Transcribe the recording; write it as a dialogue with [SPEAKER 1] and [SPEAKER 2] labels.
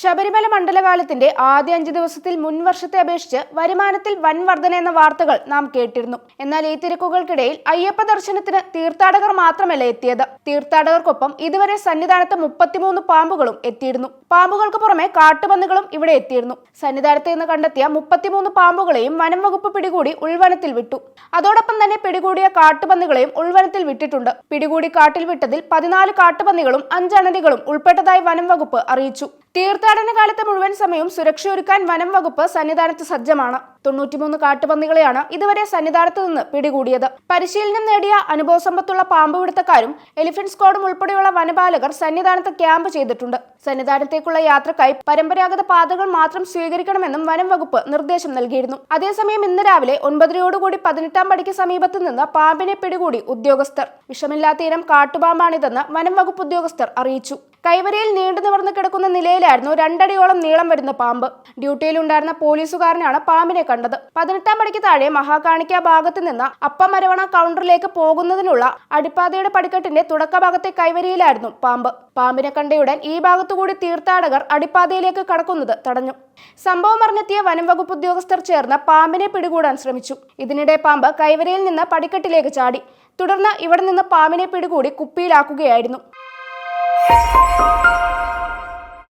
[SPEAKER 1] ശബരിമല മണ്ഡലകാലത്തിന്റെ ആദ്യ അഞ്ച് ദിവസത്തിൽ മുൻ വർഷത്തെ അപേക്ഷിച്ച് വരുമാനത്തിൽ വൻ വർധന എന്ന വാർത്തകൾ നാം കേട്ടിരുന്നു. എന്നാൽ ഈ തിരക്കുകൾക്കിടയിൽ അയ്യപ്പ ദർശനത്തിന് തീർത്ഥാടകർ മാത്രമല്ല എത്തിയത്. തീർത്ഥാടകർക്കൊപ്പം ഇതുവരെ സന്നിധാനത്ത് മുപ്പത്തിമൂന്ന് പാമ്പുകളും എത്തിയിരുന്നു. പാമ്പുകൾക്ക് പുറമെ കാട്ടുപന്നികളും ഇവിടെ എത്തിയിരുന്നു. സന്നിധാനത്ത് നിന്ന് കണ്ടെത്തിയ മുപ്പത്തിമൂന്ന് പാമ്പുകളെയും വനം വകുപ്പ് പിടികൂടി ഉൾവനത്തിൽ വിട്ടു. അതോടൊപ്പം തന്നെ പിടികൂടിയ കാട്ടുപന്നികളെയും ഉൾവനത്തിൽ വിട്ടിട്ടുണ്ട്. പിടികൂടി കാട്ടിൽ വിട്ടതിൽ പതിനാല് കാട്ടുപന്നികളും അഞ്ചണലികളും ഉൾപ്പെട്ടതായി വനം വകുപ്പ് അറിയിച്ചു. തീർത്ഥാടന കാലത്തെ മുഴുവൻ സമയവും സുരക്ഷയൊരുക്കാൻ വനം വകുപ്പ് സന്നിധാനത്ത് സജ്ജമാണ്. തൊണ്ണൂറ്റിമൂന്ന് കാട്ടുപന്നികളെയാണ് ഇതുവരെ സന്നിധാനത്ത് നിന്ന് പിടികൂടിയത്. പരിശീലനം നേടിയ അനുഭവസമ്പത്തുള്ള പാമ്പ് പിടുത്തക്കാരും എലിഫന്റ് സ്ക്വാഡും ഉൾപ്പെടെയുള്ള വനപാലകർ സന്നിധാനത്ത് ക്യാമ്പ് ചെയ്തിട്ടുണ്ട്. സന്നിധാനത്തേക്കുള്ള യാത്രക്കായി പരമ്പരാഗത പാതകൾ മാത്രം സ്വീകരിക്കണമെന്നും വനം വകുപ്പ് നിർദ്ദേശം നൽകിയിരുന്നു. അതേസമയം ഇന്ന് രാവിലെ ഒൻപതരയോടുകൂടി പതിനെട്ടാം പടിക്ക് സമീപത്ത് നിന്ന് പാമ്പിനെ പിടികൂടി ഉദ്യോഗസ്ഥർ. വിഷമില്ലാത്ത ഇനം കാട്ടുപാമ്പാണിതെന്ന് വനം വകുപ്പ് ഉദ്യോഗസ്ഥർ അറിയിച്ചു. കൈവരിയിൽ നീണ്ടു നിവർന്നു കിടക്കുന്ന നിലയിലായിരുന്നു രണ്ടടിയോളം നീളം വരുന്ന പാമ്പ്. ഡ്യൂട്ടിയിലുണ്ടായിരുന്ന പോലീസുകാരനാണ് പാമ്പിനെ കണ്ടത്. പതിനെട്ടാം പടിക്ക് താഴെ മഹാകാണിക്ക ഭാഗത്ത് നിന്ന് അപ്പമരവണ കൗണ്ടറിലേക്ക് പോകുന്നതിനുള്ള അടിപ്പാതയുടെ പടിക്കെട്ടിന്റെ തുടക്കഭാഗത്തെ കൈവരിയിലായിരുന്നു പാമ്പ്. പാമ്പിനെ കണ്ടയുടൻ ഈ ഭാഗത്തുകൂടി തീർത്ഥാടകർ അടിപ്പാതയിലേക്ക് കടക്കുന്നത് തടഞ്ഞു. സംഭവം അറിഞ്ഞെത്തിയ വനംവകുപ്പ് ഉദ്യോഗസ്ഥർ ചേർന്ന് പാമ്പിനെ പിടികൂടാൻ ശ്രമിച്ചു. ഇതിനിടെ പാമ്പ് കൈവരിയിൽ നിന്ന് പടിക്കെട്ടിലേക്ക് ചാടി. തുടർന്ന് ഇവിടെ നിന്ന് പാമ്പിനെ പിടികൂടി കുപ്പിയിലാക്കുകയായിരുന്നു.